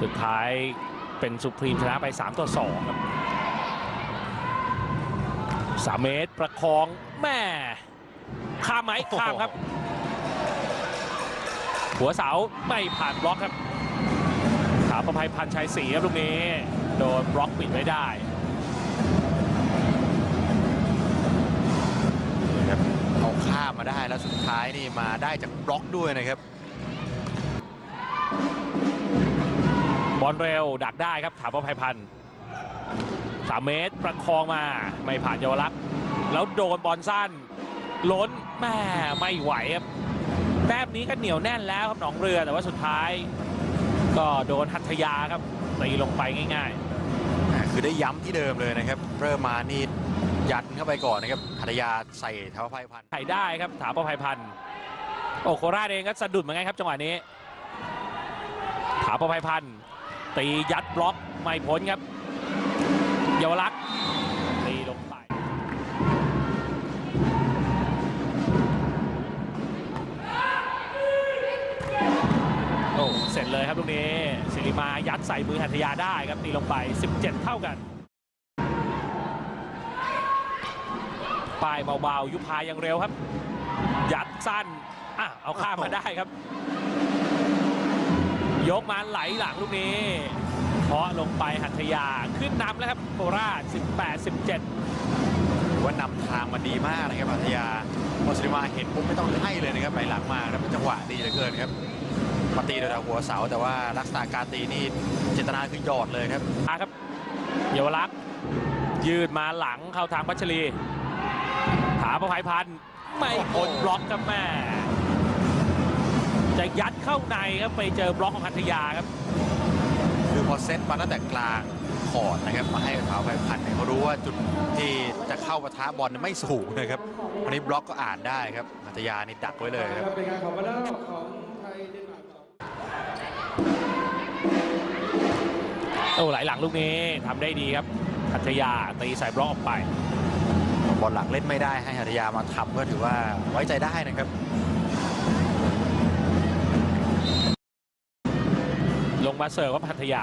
สุดท้ายเป็นสุพรีมชนะไป 3 ต่อ2ครับ3เมตรประคองแม่ข้ามไหมข้ามครับ หัวเสาไม่ผ่านบล็อกครับถาประภัยพันชัยศรีครับลูกนี้ โดนบล็อกปิดไว้ได้ครับเอาข้ามมาได้แล้วสุดท้ายนี่มาได้จากบล็อกด้วยนะครับ บอลเร็วดักได้ครับถาประภัยพันธ์สามเมตรประคองมาไม่ผ่านเยาวรักษ์แล้วโดนบอลสั้น ล้นแม่ไม่ไหวครับแต้มนี้ก็เหนียวแน่นแล้วครับหนองเรือแต่ว่าสุดท้าย ก็โดนหัตถยาครับตีลงไปง่ายอ่าคือได้ย้ำที่เดิมเลยนะครับ เริ่มมานี่ยัดเข้าไปก่อนนะครับหัตถยาใส่เท้าไพ่พันๆไถ่ได้ครับถาประภัยพันธ์โอ้โคราชเองก็สะดุดเหมือนกันครับจังหวะนี้ถาประภัยพันธ์ ตียัดบล็อกไม่พ้นครับเยาวรักษ์ตีลงไปโอ้เสร็จเลยครับลูกนี้สิริมายัดใส่มือหัตถยาได้ครับตีลงไป 17 เท่ากันป้ายเบาๆยุพายังเร็วครับ ยัดสั้นอะเอาข้ามมาได้ครับ ยกมาไหลหลังลูกนี้เคาะลงไปหัตถยาขึ้นนำแล้วครับโคราช 18 17ถือว่านำทางมาดีมากนะครับหัตถยาพอสิริมาเห็นปุ๊บไม่ต้องให้เลยนะครับไหลหลังมาแล้วเป็นจังหวะดีเหลือเกินครับมาตีโดยหัวเสาแต่ว่าลักษณะการตีนี่เจตนาคือหยอดเลยครับมาครับเยาวรักษ์ยืดมาหลังเข้าทางพัชรีถาประภัยพันธ์ไม่พ้นบล็อกครับแม่ จะยัดเข้าในครับไปเจอบล็อกของพัทยาครับ คือพอเซตมาตั้งแต่กลางขอดนะครับมาให้เท้าไพ่พันเนี่ยเขารู้ว่าจุดที่จะเข้าปะทะบอลไม่สูงนะครับวันนี้บล็อกก็อ่านได้ครับหัตถยานี่ดักไว้เลยครับเป็นการขอบพระเจ้าของไทยเดนมาร์กสองโอ้ไหลหลังลูกนี้ทำได้ดีครับพัทยาตีใส่บล็อกออกไปบอลหลักเล่นไม่ได้ให้หัตถยามาทำก็ถือว่าไว้ใจได้นะครับ มาเสิร์ฟว่าพัทยา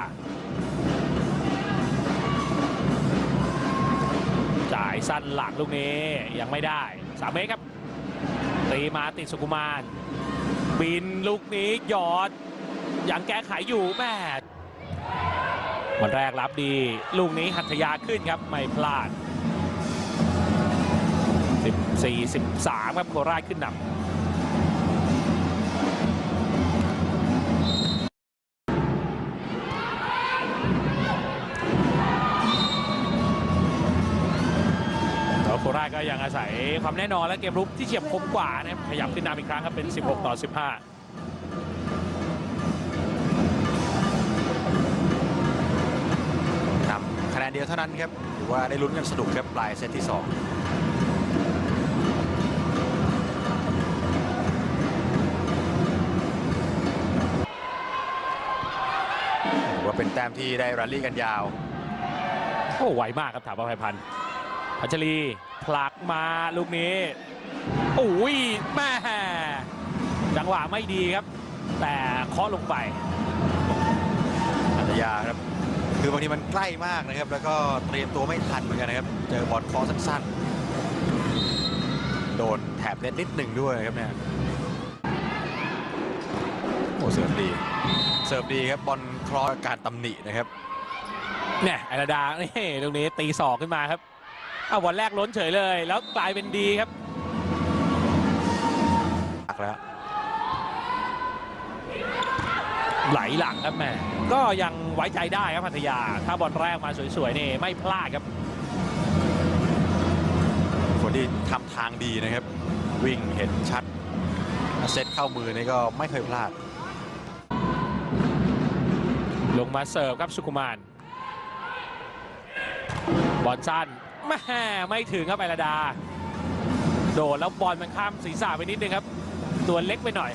จ่ายสั้นหลักลูกนี้ยังไม่ได้สามเมตรครับ ตีมาติดสุกุมาร บินลูกนี้หยอดยังแก้ไขอยู่แม่วันแรกรับดี ลูกนี้หัตยาขึ้นครับ ไม่พลาด 14 13 ครับโคราชขึ้นนำ ก็ยังอาศัยความแน่นอนและเกมรุกที่เฉียบคมกว่านะครับขยับขึ้นนำอีกครั้งครับเป็น 16 ต่อ 15นำคะแนนเดียวเท่านั้นครับถือว่าได้ลุ้นกันสนุกครับปลายเซตที่2ถือว่าเป็นแต้มที่ได้รัลลี่กันยาว โอ้ไวมากครับถามว่าภัยพันธ์ พัชรีผลักมาลูกนี้โอ้ยแม่จังหวะไม่ดีครับ แต่เคาะลงไปอัตยาครับ คือบางทีมันใกล้มากนะครับ แล้วก็เตรียมตัวไม่ทันเหมือนกันนะครับ เจอบอลคอสั้นๆ โดนแถบเน็ตนิดหนึ่งด้วยครับเนี่ยโอ้เสิร์ฟดีเสิร์ฟดีครับบอลคลอการตำหนินะครับเนี่ยไอราดานี่ลูกนี้ตีศอกขึ้นมาครับ เอาวันแรกล้นเฉยเลย แล้วกลายเป็นดีครับตักแล้ว ไหลหลังครับแม่ก็ยังไว้ใจได้ครับพัทยา ถ้าบอลแรกมาสวยๆนี่ไม่พลาดครับ คนที่ทำทางดีนะครับ วิ่งเห็นชัด เซตเข้ามือนี่ก็ไม่เคยพลาด ลงมาเสิร์ฟครับสุกุมารบอลสั้น แม่ไม่ถึงครับไอราดา โดดแล้วบอลมันข้ามศีรษะไปนิดนึงครับ ตัวเล็กไปหน่อย